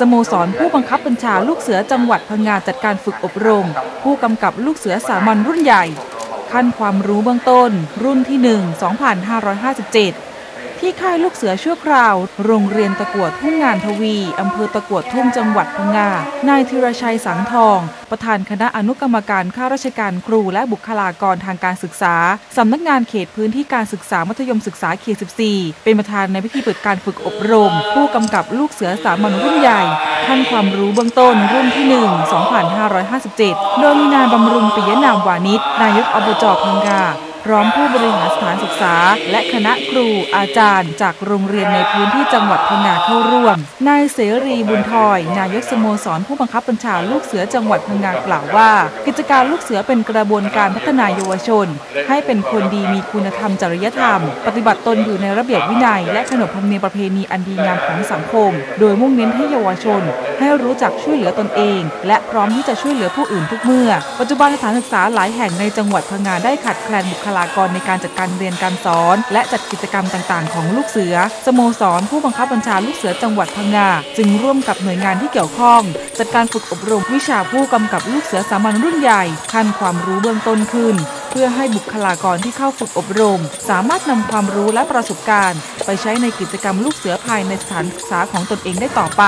สโมสรผู้บังคับบัญชาลูกเสือจังหวัดพังงาจัดการฝึกอบรม ผู้กำกับลูกเสือสามัญรุ่นใหญ่ ขั้นความรู้เบื้องต้น รุ่นที่ 1 2557 ที่ค่ายลูกเสือชั่วคราว โรงเรียนตะกวดทุ่งงานทวีอำเภอตะกวดทุ่งจังหวัดพังงา นายธีรชัยสังทอง ประธานคณะอนุกรรมการข้าราชการครูและบุคลากรทางการศึกษา สำนักงานเขตพื้นที่การศึกษามัธยมศึกษาเขต 14 เป็นประธานในพิธีเปิดการฝึกอบรม ผู้กำกับลูกเสือสามัญรุ่นใหญ่ขั้นความรู้เบื้องต้นรุ่นที่ 1 2557 โดยมีนายบำรุงปิยนามวานิชนายกอบจพังงา พร้อมผู้บริหารสถานศึกษา และคณะครูอาจารย์ จากโรงเรียนในพื้นที่จังหวัดพังงาเข้าร่วม นายเสรีบุญทอย นายกสโมสรผู้บังคับบัญชาลูกเสือจังหวัดพังงากล่าวว่า กิจการลูกเสือเป็นกระบวนการพัฒนาเยาวชน ให้เป็นคนดีมีคุณธรรมจริยธรรม ปฏิบัติตนอยู่ในระเบียบวินัย และขนบธรรมเนียมประเพณีอันดีงามของสังคม โดยมุ่งเน้นให้เยาวชน ให้รู้จักช่วยเหลือตนเอง และพร้อมที่จะช่วยเหลือผู้อื่นทุกเมื่อ ปัจจุบันสถานศึกษาหลายแห่งในจังหวัดพังงาได้ขาดแคลนบุคลลากรในการจัดการเรียนการสอน และจัดกิจกรรมต่างๆ ของลูกเสือ สโมสร ผู้บังคับบัญชาลูกเสือจังหวัดพังงาจึงร่วมกับหน่วยงานที่เกี่ยวข้อง จัดการฝึกอบรมวิชาผู้กำกับลูกเสือสามัญรุ่นใหญ่ขั้นความรู้เบื้องต้นขึ้น เพื่อให้บุคลากรที่เข้าฝึกอบรม สามารถนำความรู้และประสบการณ์ ไปใช้ในกิจกรรมลูกเสือภายในสถานศึกษาของตนเองได้ต่อไป